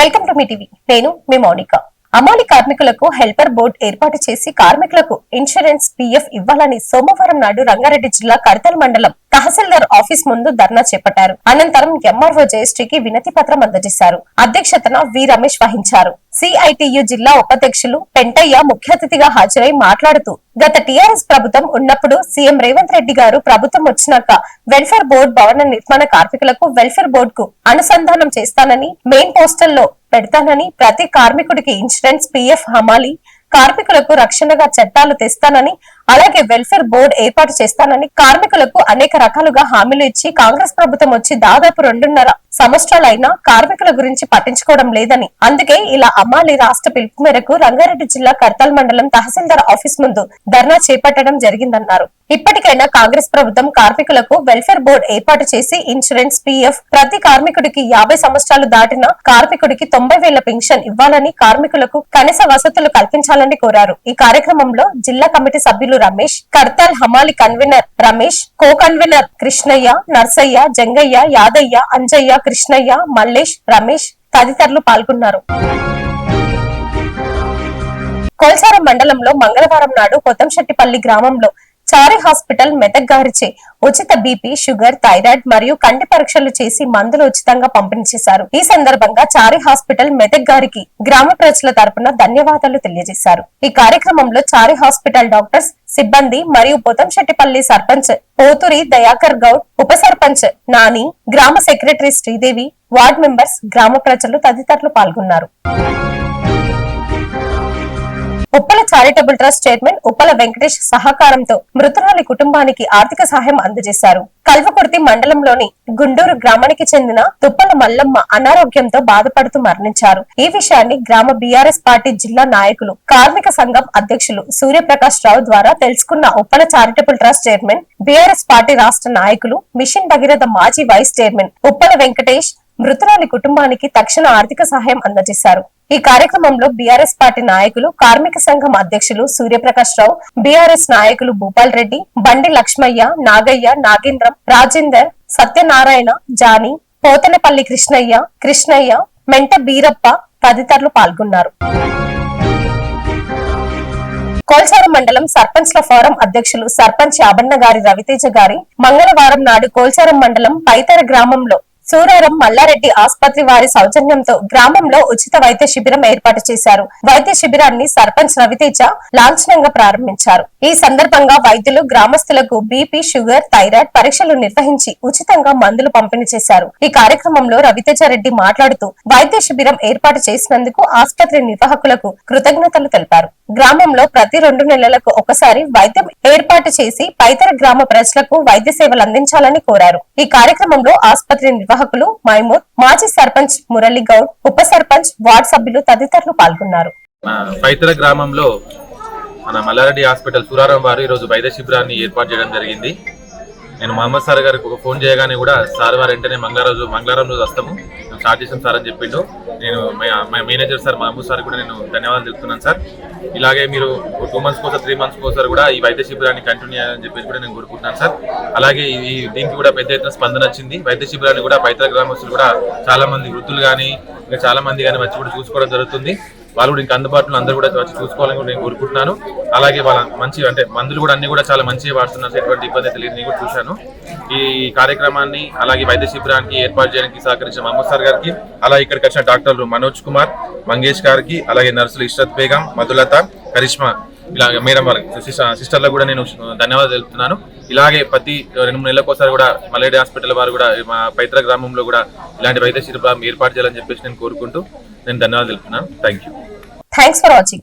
Welcome to me TV. నేను మీ మౌనిక. అమాలి కార్మికులకు helper board ఏర్పాటు చేసి కార్మికులకు ఇన్సూరెన్స్ పిఎఫ్ ఇవ్వాలని సోమవారం నాడు రంగారెడ్డి జిల్లా కడతల్ మండలం తహసీల్దార్ ఆఫీస్ ముందు ధర్నా చేపట్టారు. అనంతరం ఎంఆర్ఓ జయశ్రీకి వినతి పత్రం అందజేశారు. అధ్యక్షతన వి రమేష్ వహించారు. సిఐటియు జిల్లా ఉపాధ్యక్షులు పెంటయ్య ముఖ్య అతిథిగా హాజరై మాట్లాడుతూ గత టీఆర్ఎస్ ప్రభుత్వం ఉన్నప్పుడు సీఎం రేవంత్ రెడ్డి గారు ప్రభుత్వం వచ్చినాక వెల్ఫేర్ బోర్డు భవన నిర్మాణ కార్మికులకు వెల్ఫేర్ బోర్డుకు అనుసంధానం చేస్తానని మెయిన్ పోస్టల్లో పెడతానని ప్రతి కార్మికుడికి ఇన్సూరెన్స్ పిఎఫ్ హమాలి కార్మికులకు రక్షణగా చట్టాలు తెస్తానని అలాగే వెల్ఫేర్ బోర్డు ఏర్పాటు చేస్తానని కార్మికులకు అనేక రకాలుగా హామీలు ఇచ్చి కాంగ్రెస్ ప్రభుత్వం వచ్చి దాదాపు రెండున్నర సంవత్సరాలైనా కార్మికుల గురించి పట్టించుకోవడం లేదని. అందుకే ఇలా అమ్మాలి రాష్ట్ర పిలుపు మేరకు రంగారెడ్డి జిల్లా కర్తాల్ మండలం తహసీల్దార్ ఆఫీస్ ముందు ధర్నా చేపట్టడం జరిగిందన్నారు. ఇప్పటికైనా కాంగ్రెస్ ప్రభుత్వం కార్మికులకు వెల్ఫేర్ బోర్డు ఏర్పాటు చేసి ఇన్సూరెన్స్ పిఎఫ్ ప్రతి కార్మికుడికి యాభై సంవత్సరాలు దాటిన కార్మికుడికి తొంభై వేల పెన్షన్ ఇవ్వాలని కార్మికులకు కనీస వసతులు కల్పించాలని కోరారు. ఈ కార్యక్రమంలో జిల్లా కమిటీ సభ్యులు రమేష్ కర్తాల్ హమాలి convener Ramesh co convener Krishnaiah Narsaiah Jangaiah Yadaiah Anjaiah Krishnaiah Mallesh Ramesh తదితరులు పాల్గొన్నారు. కోల్సారం మండలంలో మంగళవారం నాడు కొత్తంశెట్టిపల్లి గ్రామంలో చారి హాస్పిటల్ మెదక్ గారిచే ఉచిత బీపీ షుగర్ థైరాయిడ్ మరియు కంటి పరీక్షలు చేసి మందులు ఉచితంగా పంపిణీ చేశారు. ఈ సందర్భంగా చారి హాస్పిటల్ మెదక్ గారికి గ్రామ ప్రజల తరపున ధన్యవాదాలు తెలియజేశారు. ఈ కార్యక్రమంలో చారి హాస్పిటల్ డాక్టర్స్ సిబ్బంది మరియు పొతంశెట్టిపల్లి సర్పంచ్ పోతురి దయాకర్ గౌడ్ ఉప సర్పంచ్ నాని గ్రామ సెక్రటరీ శ్రీదేవి వార్డ్ మెంబర్స్ గ్రామ ప్రజలు తదితరులు పాల్గొన్నారు. Uppala charitable trust chairman Uppala Venkatesh సహకారంతో మృతురాలి కుటుంబానికి ఆర్థిక సహాయం అందజేశారు. కల్వకుర్తి మండలంలోని గుండూరు గ్రామానికి చెందిన తుప్పల మల్లమ్మ అనారోగ్యంతో బాధపడుతూ మరణించారు. ఈ విషయాన్ని గ్రామ బీఆర్ఎస్ పార్టీ జిల్లా నాయకులు కార్మిక సంఘం అధ్యక్షులు సూర్యప్రకాష్ రావు ద్వారా తెలుసుకున్న Uppala charitable trust chairman BRS party రాష్ట్ర నాయకులు మిషన్ భగీరథ మాజీ వైస్ చైర్మన్ ఉప్పల వెంకటేష్ మృతురాలి కుటుంబానికి తక్షణ ఆర్థిక సహాయం అందజేశారు. ఈ కార్యక్రమంలో బీఆర్ఎస్ పార్టీ నాయకులు కార్మిక సంఘం అధ్యక్షులు సూర్యప్రకాష్ రావు బీఆర్ఎస్ నాయకులు భూపాల్ రెడ్డి బండి లక్ష్మయ్య నాగయ్య నాగేంద్రం రాజేందర్ సత్యనారాయణ జాని పోతనపల్లి కృష్ణయ్య కృష్ణయ్య మెంట బీరప్ప తదితరులు పాల్గొన్నారు. కోల్చారం మండలం సర్పంచ్ల ఫోరం అధ్యక్షులు సర్పంచ్ యాబన్న గారి రవితేజ గారి మంగళవారం నాడు కోల్చారం మండలం పైతర గ్రామంలో సూరారం మల్లారెడ్డి ఆసుపత్రి వారి సౌజన్యంతో గ్రామంలో ఉచిత వైద్య శిబిరం ఏర్పాటు చేశారు. వైద్య శిబిరాన్ని సర్పంచ్ రవితేజ లాంఛనంగా ప్రారంభించారు. ఈ సందర్భంగా వైద్యులు గ్రామస్తులకు బీపీ షుగర్ థైరాయిడ్ పరీక్షలు నిర్వహించి ఉచితంగా మందులు పంపిణీ చేశారు. ఈ కార్యక్రమంలో రవితేజ రెడ్డి మాట్లాడుతూ వైద్య శిబిరం ఏర్పాటు చేసినందుకు ఆసుపత్రి నిర్వాహకులకు కృతజ్ఞతలు తెలిపారు. గ్రామంలో ప్రతి రెండు నెలలకు ఒకసారి వైద్యం ఏర్పాటు చేసి పైతర గ్రామ ప్రజలకు వైద్య సేవలు అందించాలని కోరారు. ఈ కార్యక్రమంలో ఆసుపత్రి నిర్వాహకులు మైమూద్ మాజీ సర్పంచ్ మురళి గౌడ్ ఉప సర్పంచ్ వార్డ్ సభ్యులు తదితరులు పాల్గొన్నారు. పైతల గ్రామంలో మన మల్లారెడ్డి హాస్పిటల్ సురారం వారు ఈరోజు వైద్య శిబిరాన్ని ఏర్పాటు చేయడం జరిగింది. నేను మహమ్మద్ సార్ గారికి ఒక ఫోన్ చేయగానే కూడా సార్ వారు వెంటనే మంగళరోజు రోజు మంగళవారం రోజు వస్తాము. మేము స్టార్ట్ చేసాం సార్ అని చెప్పిండు. నేను మా- మేనేజర్ సార్ మహమ్మద్ సార్ కూడా నేను ధన్యవాదాలు తెలుపుతున్నాను సార్. ఇలాగే మీరు టూ మంత్స్ కోసం త్రీ మంత్స్ కోసం కూడా ఈ వైద్య శిబిరాన్ని కంటిన్యూ చేయాలని చెప్పేసి కూడా నేను కోరుకుంటున్నాను సార్. అలాగే ఈ దీనికి కూడా పెద్ద ఎత్తున స్పందన వచ్చింది. వైద్య శిబిరాన్ని కూడా పైతల గ్రామస్తులు కూడా చాలా మంది వృద్ధులు కానీ ఇంకా చాలా మంది కానీ వచ్చి కూడా చూసుకోవడం జరుగుతుంది. వాళ్ళు కూడా ఇంకా అందుబాటులో అందరూ కూడా వచ్చి చూసుకోవాలని కూడా నేను కోరుకుంటున్నాను. అలాగే వాళ్ళ మంచి అంటే మందులు కూడా అన్ని కూడా చాలా మంచిగా వాడుతున్నారు. ఎటువంటి ఇబ్బంది తెలియదు నేను కూడా చూశాను. ఈ కార్యక్రమాన్ని అలాగే వైద్య శిబిరానికి ఏర్పాటు చేయడానికి సహకరించిన మహమ్మద్ సార్ గారికి అలాగే ఇక్కడికి వచ్చిన డాక్టర్లు మనోజ్ కుమార్ మంగేష్ గారికి అలాగే నర్సులు ఇష్రత్ బేగం మధులత కరిష్మా ఇలాగే మేడం వారికి సిస్టర్లకు కూడా నేను ధన్యవాదాలు తెలుపుతున్నాను. ఇలాగే ప్రతి రెండు మూడు నెలలకోసారి కూడా మలేడి హాస్పిటల్ వారు కూడా మా పైత్ర గ్రామంలో కూడా ఇలాంటి వైద్య శిబిరం ఏర్పాటు చేయాలని చెప్పేసి నేను కోరుకుంటూ నేను ధన్యవాదాలు తెలుపుతున్నాను. Thank you thanks for watching